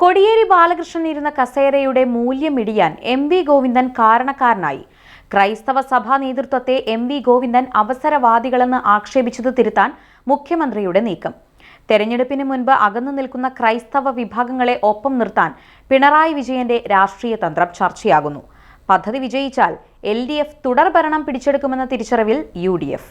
കൊടിയേരി ബാലകൃഷ്ണൻ ഇരുന്ന കസേരയുടെ മൂല്യം ഇടിയാൻ എം വി ഗോവിന്ദൻ കാരണക്കാരനായി. ക്രൈസ്തവ സഭാ നേതൃത്വത്തെ എം വി ഗോവിന്ദൻ അവസരവാദികളെന്ന് ആക്ഷേപിച്ചത് തിരുത്താൻ മുഖ്യമന്ത്രിയുടെ നീക്കം. തെരഞ്ഞെടുപ്പിന് മുൻപ് അകന്നു നിൽക്കുന്ന ക്രൈസ്തവ വിഭാഗങ്ങളെ ഒപ്പം നിർത്താൻ പിണറായി വിജയന്റെ രാഷ്ട്രീയ തന്ത്രം ചർച്ചയാകുന്നു. പദ്ധതി വിജയിച്ചാൽ എൽ ഡി എഫ് തുടർഭരണം പിടിച്ചെടുക്കുമെന്ന തിരിച്ചറിവിൽ യു ഡി എഫ്.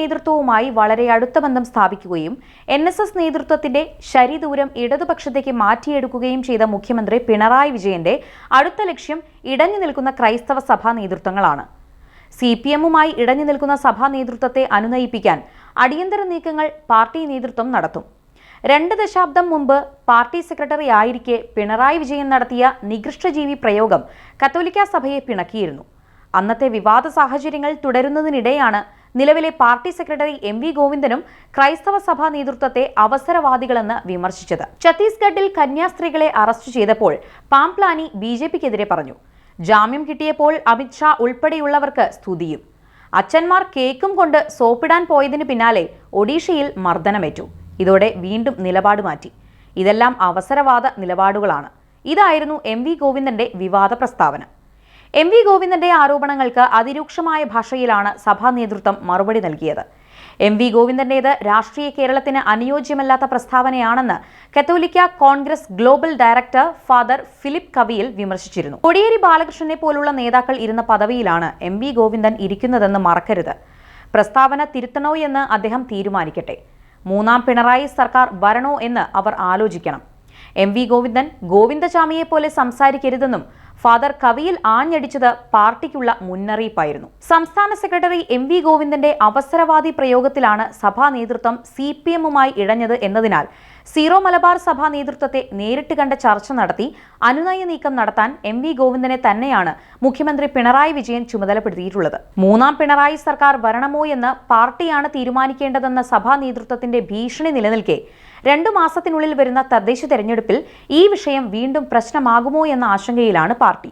നേതൃത്വവുമായി വളരെ അടുത്ത ബന്ധം സ്ഥാപിക്കുകയും എൻ എസ് എസ് നേതൃത്വത്തിന്റെ ശരിദൂരം ഇടതുപക്ഷത്തേക്ക് മാറ്റിയെടുക്കുകയും ചെയ്ത മുഖ്യമന്ത്രി പിണറായി വിജയന്റെ അടുത്ത ലക്ഷ്യം ഇടഞ്ഞു നിൽക്കുന്ന ക്രൈസ്തവ സഭാ നേതൃത്വങ്ങളാണ്. സി പി എമ്മുമായി ഇടഞ്ഞു നിൽക്കുന്ന സഭാ നേതൃത്വത്തെ അനുനയിപ്പിക്കാൻ അടിയന്തര നീക്കങ്ങൾ പാർട്ടി നേതൃത്വം നടത്തും. രണ്ട് ദശാബ്ദം മുമ്പ് പാർട്ടി സെക്രട്ടറി ആയിരിക്കെ പിണറായി വിജയൻ നടത്തിയ നികൃഷ്ടജീവി പ്രയോഗം കത്തോലിക്ക സഭയെ പിണക്കിയിരുന്നു. അന്നത്തെ വിവാദ സാഹചര്യങ്ങൾ തുടരുന്നതിനിടെയാണ് നിലവിലെ പാർട്ടി സെക്രട്ടറി എം വി ഗോവിന്ദനും ക്രൈസ്തവ സഭാ നേതൃത്വത്തെ അവസരവാദികളെന്ന് വിമർശിച്ചത്. ഛത്തീസ്ഗഡിൽ കന്യാസ്ത്രീകളെ അറസ്റ്റ് ചെയ്തപ്പോൾ പാംപ്ലാനി ബി ജെ പിക്കെതിരെ പറഞ്ഞു. ജാമ്യം കിട്ടിയപ്പോൾ അമിത്ഷാ ഉൾപ്പെടെയുള്ളവർക്ക് സ്തുതിയും. അച്ഛന്മാർ കേക്കും കൊണ്ട് സോപ്പിടാൻ പോയതിന് പിന്നാലെ ഒഡീഷയിൽ മർദ്ദനമേറ്റു. ഇതോടെ വീണ്ടും നിലപാട് മാറ്റി. ഇതെല്ലാം അവസരവാദ നിലപാടുകളാണ്. ഇതായിരുന്നു എം വി ഗോവിന്ദന്റെ വിവാദ പ്രസ്താവന. എം വി ഗോവിന്ദന്റെ ആരോപണങ്ങൾക്ക് അതിരൂക്ഷമായ ഭാഷയിലാണ് സഭാ നേതൃത്വം മറുപടി നൽകിയത്. എം വി ഗോവിന്ദന്റേത് രാഷ്ട്രീയ കേരളത്തിന് അനുയോജ്യമല്ലാത്ത പ്രസ്താവനയാണെന്ന് കത്തോലിക്ക Congress global director father Philip Kaviyil വിമർശിച്ചിരുന്നു. Kodiyeri ബാലകൃഷ്ണനെ പോലുള്ള നേതാക്കൾ ഇരുന്ന പദവിയിലാണ് എം വി ഗോവിന്ദൻ ഇരിക്കുന്നതെന്ന് മറക്കരുത്. പ്രസ്താവന തിരുത്തണോ എന്ന് അദ്ദേഹം തീരുമാനിക്കട്ടെ. മൂന്നാം പിണറായി സർക്കാർ വരണോ എന്ന് അവർ ആലോചിക്കണം. എം വി ഗോവിന്ദൻ ഗോവിന്ദചാമിയെ പോലെ സംസാരിക്കരുതെന്നും ഫാദർ കവിയിൽ ആഞ്ഞടിച്ചത് പാർട്ടിക്കുള്ള മുന്നറിയിപ്പായിരുന്നു. സംസ്ഥാന സെക്രട്ടറി എം വി ഗോവിന്ദന്റെ അവസരവാദി പ്രയോഗത്തിലാണ് സഭാ നേതൃത്വം സി പി എമ്മുമായി ഇഴഞ്ഞത് എന്നതിനാൽ സീറോ മലബാർ സഭാ നേതൃത്വത്തെ നേരിട്ട് കണ്ട ചർച്ച നടത്തി അനുനയ നീക്കം നടത്താൻ എം വി ഗോവിന്ദനെ തന്നെയാണ് മുഖ്യമന്ത്രി പിണറായി വിജയൻ ചുമതലപ്പെടുത്തിയിട്ടുള്ളത്. മൂന്നാം പിണറായി സർക്കാർ വരണമോ എന്ന് പാർട്ടിയാണ് തീരുമാനിക്കേണ്ടതെന്ന സഭാ നേതൃത്വത്തിന്റെ ഭീഷണി നിലനിൽക്കെ രണ്ടു മാസത്തിനുള്ളിൽ വരുന്ന തദ്ദേശ തെരഞ്ഞെടുപ്പിൽ ഈ വിഷയം വീണ്ടും പ്രശ്നമാകുമോ എന്ന ആശങ്കയിലാണ് പാർട്ടി.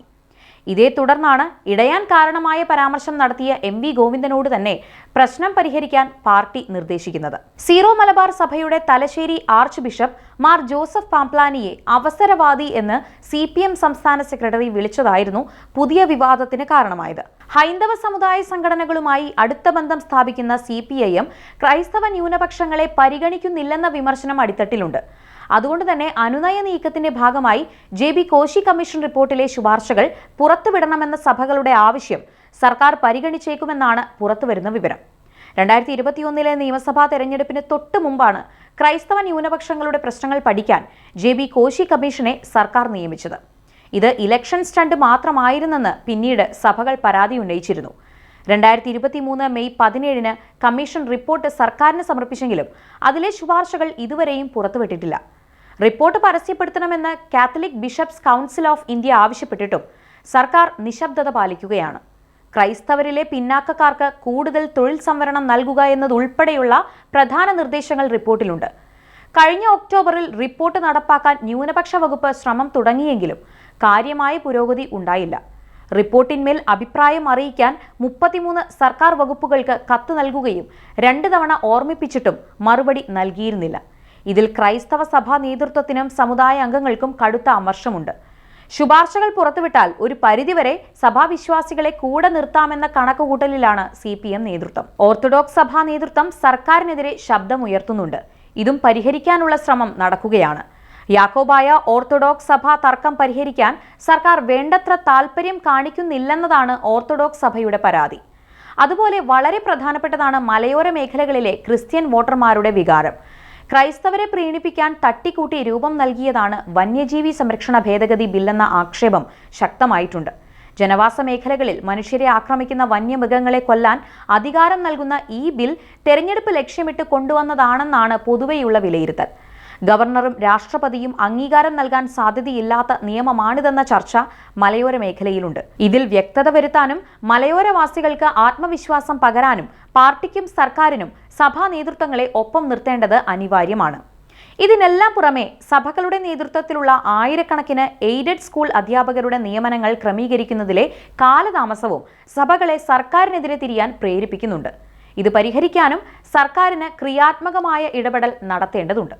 ഇതേ തുടർന്നാണ് ഇടയാൻ കാരണമായ പരാമർശം നടത്തിയ എം വി ഗോവിന്ദനോട് തന്നെ പ്രശ്നം പരിഹരിക്കാൻ പാർട്ടി നിർദ്ദേശിക്കുന്നത്. സീറോ മലബാർ സഭയുടെ Thalassery arch bishop Mar Joseph പാംപ്ലാനിയെ അവസരവാദി എന്ന് സി സംസ്ഥാന സെക്രട്ടറി വിളിച്ചതായിരുന്നു പുതിയ വിവാദത്തിന് കാരണമായത്. ഹൈന്ദവ സമുദായ സംഘടനകളുമായി അടുത്ത ബന്ധം സ്ഥാപിക്കുന്ന സി പി ഐ എം ക്രൈസ്തവ ന്യൂനപക്ഷങ്ങളെ പരിഗണിക്കുന്നില്ലെന്ന വിമർശനം അടിത്തട്ടിലുണ്ട്. അതുകൊണ്ട് തന്നെ അനുനയ നീക്കത്തിന്റെ ഭാഗമായി ജെ ബി കോശി കമ്മീഷൻ റിപ്പോർട്ടിലെ ശുപാർശകൾ പുറത്തുവിടണമെന്ന സഭകളുടെ ആവശ്യം സർക്കാർ പരിഗണിച്ചേക്കുമെന്നാണ് പുറത്തുവരുന്ന വിവരം. രണ്ടായിരത്തി ഇരുപത്തിയൊന്നിലെ നിയമസഭാ തെരഞ്ഞെടുപ്പിന് തൊട്ടു മുമ്പാണ് ക്രൈസ്തവ ന്യൂനപക്ഷങ്ങളുടെ പ്രശ്നങ്ങൾ പഠിക്കാൻ ജെ ബി കോശി കമ്മീഷനെ സർക്കാർ നിയമിച്ചത്. ഇത് ഇലക്ഷൻ സ്റ്റണ്ട് മാത്രമായിരുന്നെന്ന് പിന്നീട് സഭകൾ പരാതി ഉന്നയിച്ചിരുന്നു. രണ്ടായിരത്തി ഇരുപത്തി മൂന്ന് മെയ് പതിനേഴിന് കമ്മീഷൻ റിപ്പോർട്ട് സർക്കാരിന് സമർപ്പിച്ചെങ്കിലും അതിലെ ശുപാർശകൾ ഇതുവരെയും പുറത്തുവിട്ടിട്ടില്ല. Report പരസ്യപ്പെടുത്തണമെന്ന് Catholic bishops council of India ആവശ്യപ്പെട്ടിട്ടും സർക്കാർ നിശബ്ദത പാലിക്കുകയാണ്. ക്രൈസ്തവരിലെ പിന്നാക്കക്കാർക്ക് കൂടുതൽ തൊഴിൽ സംവരണം നൽകുക എന്നതുൾപ്പെടെയുള്ള പ്രധാന നിർദ്ദേശങ്ങൾ റിപ്പോർട്ടിലുണ്ട്. കഴിഞ്ഞ ഒക്ടോബറിൽ റിപ്പോർട്ട് നടപ്പാക്കാൻ ന്യൂനപക്ഷ വകുപ്പ് ശ്രമം തുടങ്ങിയെങ്കിലും കാര്യമായ പുരോഗതി ഉണ്ടായില്ല. റിപ്പോർട്ടിന്മേൽ അഭിപ്രായം അറിയിക്കാൻ മുപ്പത്തിമൂന്ന് സർക്കാർ വകുപ്പുകൾക്ക് കത്ത് നൽകുകയും രണ്ട് തവണ ഓർമ്മിപ്പിച്ചിട്ടും മറുപടി നൽകിയിരുന്നില്ല. ഇതിൽ ക്രൈസ്തവ സഭാ നേതൃത്വത്തിനും സമുദായ അംഗങ്ങൾക്കും കടുത്ത അമർഷമുണ്ട്. ശുപാർശകൾ പുറത്തുവിട്ടാൽ ഒരു പരിധിവരെ സഭാവിശ്വാസികളെ കൂടെ നിർത്താമെന്ന കണക്കുകൂട്ടലിലാണ് സി പി എം നേതൃത്വം. ഓർത്തഡോക്സ് സഭാ നേതൃത്വം സർക്കാരിനെതിരെ ശബ്ദമുയർത്തുന്നുണ്ട്. ഇതും പരിഹരിക്കാനുള്ള ശ്രമം നടക്കുകയാണ്. യാക്കോബായ ഓർത്തഡോക്സ് സഭ തർക്കം പരിഹരിക്കാൻ സർക്കാർ വേണ്ടത്ര താൽപ്പര്യം കാണിക്കുന്നില്ലെന്നതാണ് ഓർത്തഡോക്സ് സഭയുടെ പരാതി. അതുപോലെ വളരെ പ്രധാനപ്പെട്ടതാണ് മലയോര മേഖലകളിലെ ക്രിസ്ത്യൻ വോട്ടർമാരുടെ വികാരം. ക്രൈസ്തവരെ പ്രീണിപ്പിക്കാൻ തട്ടിക്കൂട്ടി രൂപം നൽകിയതാണ് വന്യജീവി സംരക്ഷണ ഭേദഗതി ബില്ലെന്ന ആക്ഷേപം ശക്തമായിട്ടുണ്ട്. ജനവാസ മേഖലകളിൽ മനുഷ്യരെ ആക്രമിക്കുന്ന വന്യമൃഗങ്ങളെ കൊല്ലാൻ അധികാരം നൽകുന്ന ഈ ബിൽ തെരഞ്ഞെടുപ്പ് ലക്ഷ്യമിട്ട് കൊണ്ടുവന്നതാണെന്നാണ് പൊതുവെയുള്ള വിലയിരുത്തൽ. ഗവർണറും രാഷ്ട്രപതിയും അംഗീകാരം നൽകാൻ സാധ്യതയില്ലാത്ത നിയമമാണിതെന്ന ചർച്ച മലയോര മേഖലയിലുണ്ട്. ഇതിൽ വ്യക്തത വരുത്താനും മലയോരവാസികൾക്ക് ആത്മവിശ്വാസം പകരാനും പാർട്ടിക്കും സർക്കാരിനും സഭാ നേതൃത്വങ്ങളെ ഒപ്പം നിർത്തേണ്ടത് അനിവാര്യമാണ്. ഇതിനെല്ലാം പുറമെ സഭകളുടെ നേതൃത്വത്തിലുള്ള ആയിരക്കണക്കിന് എയ്ഡഡ് സ്കൂൾ അധ്യാപകരുടെ നിയമനങ്ങൾ ക്രമീകരിക്കുന്നതിലെ കാലതാമസവും സഭകളെ സർക്കാരിനെതിരെ തിരിയാൻ പ്രേരിപ്പിക്കുന്നുണ്ട്. ഇത് പരിഹരിക്കാനും സർക്കാരിന് ക്രിയാത്മകമായ ഇടപെടൽ നടത്തേണ്ടതുണ്ട്.